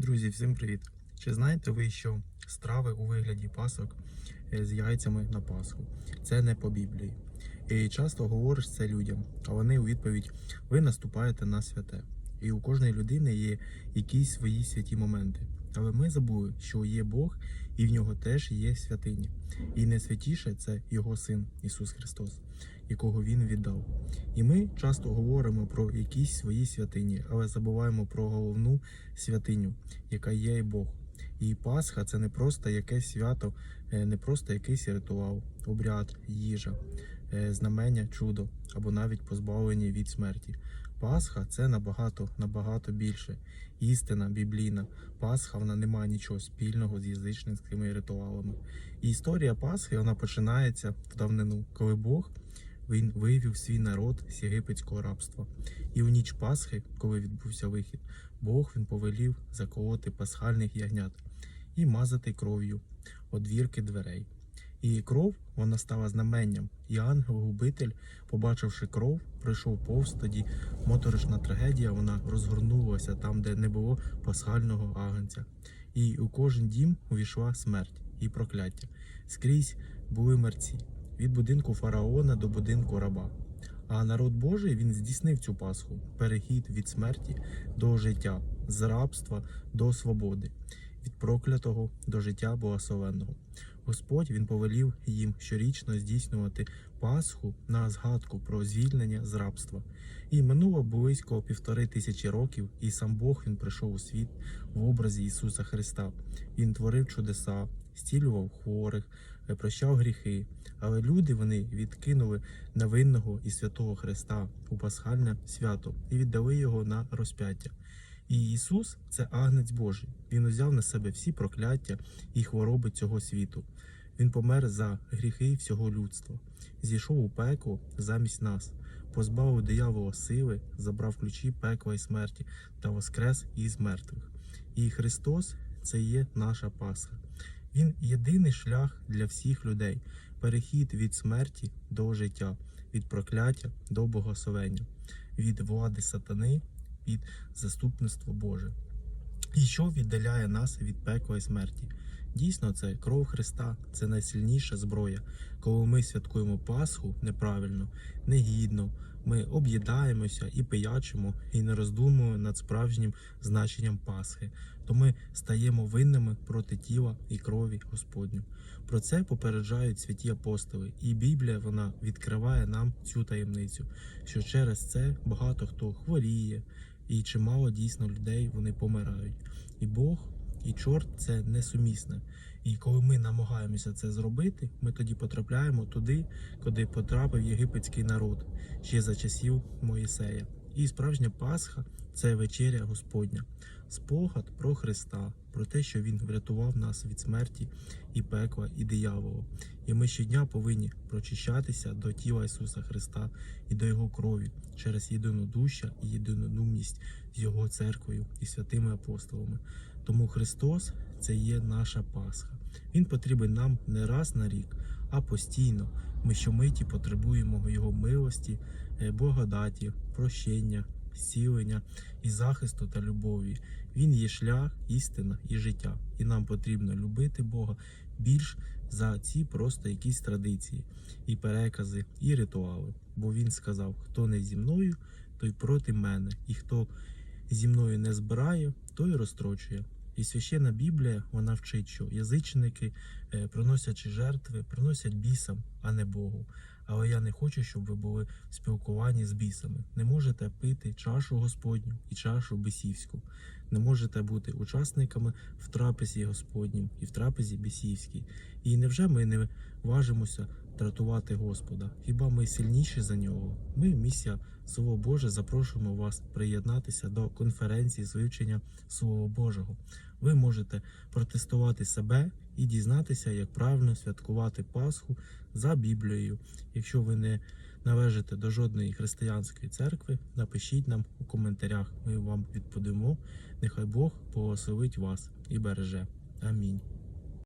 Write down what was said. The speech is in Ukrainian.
Друзі, всім привіт! Чи знаєте ви, що страви у вигляді пасок е, з яйцями на Пасху? Це не по Біблії. І часто говориш це людям, а вони у відповідь: ви наступаєте на святе. І у кожної людини є якісь свої святі моменти. Але ми забули, що є Бог, і в нього теж є святині. І найсвятіше це його син Ісус Христос, якого Він віддав. І ми часто говоримо про якісь свої святині, але забуваємо про головну святиню, яка є і Бог. І Пасха це не просто якесь свято, е, не просто якийсь ритуал, обряд, їжа, е, знамення, чудо або навіть позбавлення від смерті. Пасха це набагато набагато більше. Істина біблійна. Пасха вона не має нічого спільного з язичницькими ритуалами. І історія Пасхи вона починається в давнину, коли Бог він вивів свій народ з єгипетського рабства. І у ніч Пасхи, коли відбувся вихід, Бог він повелів заколоти пасхальних ягнят і мазати кров'ю одвірки дверей. І кров вона стала знаменням. І ангел-губитель, побачивши кров, пройшов повз тоді моторошна трагедія. Вона розгорнулася там, де не було пасхального агнця. І у кожен дім увійшла смерть і прокляття. Скрізь були мерці від будинку фараона до будинку раба. А народ Божий він здійснив цю Пасху, перехід від смерті до життя, з рабства до свободи, від проклятого до життя благословенного. Господь він повелів їм щорічно здійснювати Пасху на згадку про звільнення з рабства. І минуло близько півтори тисячі років, і сам Бог він прийшов у світ в образі Ісуса Христа. Він творив чудеса, зцілював хворих, прощав гріхи. Але люди вони відкинули невинного і святого Христа у пасхальне свято і віддали його на розп'яття. І Ісус це агнець Божий. Він узяв на себе всі прокляття і хвороби цього світу. Він помер за гріхи всього людства, зійшов у пекло замість нас, позбавив диявола сили, забрав ключі пекла і смерті та воскрес із мертвих. І Христос це є наша Пасха. Він єдиний шлях для всіх людей, перехід від смерті до життя, від прокляття до богословення, від влади сатани під заступництво Боже. І що віддаляє нас від пекла і смерті? Дійсно, це кров Христа, це найсильніша зброя. Коли ми святкуємо Пасху неправильно, негідно, ми об'їдаємося і пиячимо, і не роздумуємо над справжнім значенням Пасхи, то ми стаємо винними проти тіла і крові Господню. Про це попереджають святі апостоли, і Біблія вона відкриває нам цю таємницю, що через це багато хто хворіє, і чимало дійсно людей вони помирають. І Бог і чорт це несумісне. І коли ми намагаємося це зробити, ми тоді потрапляємо туди, куди потрапив єгипетський народ ще за часів Моїсея. І справжня Пасха це вечеря Господня, спогад про Христа, про те, що Він врятував нас від смерті і пекла, і диявола. І ми щодня повинні прочищатися до тіла Ісуса Христа і до Його крові через єдинодуща і єдинодумність з Його церквою і святими апостолами. Тому Христос це є наша Пасха. Він потрібен нам не раз на рік, а постійно. Ми щомиті потребуємо Його милості, е, благодаті, прощення, зцілення і захисту та любові. Він є шлях, істина і життя. І нам потрібно любити Бога більш за ці просто якісь традиції, і перекази, і ритуали. Бо він сказав: хто не зі мною, той проти мене, і хто зі мною не збирає, той розстрочує. І священна Біблія вона вчить, що язичники, е, приносячи жертви, приносять бісам, а не Богу. Але я не хочу, щоб ви були в спілкуванні з бісами. Не можете пити чашу Господню і чашу бісівську. Не можете бути учасниками в трапезі Господнім і в трапезі бісівській. І невже ми не важимося дратувати Господа? Хіба ми сильніші за нього? Ми, місія Слово Боже, запрошуємо вас приєднатися до конференції з вивчення Слова Божого. Ви можете протестувати себе і дізнатися, як правильно святкувати Пасху за Біблією. Якщо ви не належите до жодної християнської церкви, напишіть нам у коментарях. Ми вам відповімо. Нехай Бог благословить вас і береже. Амінь.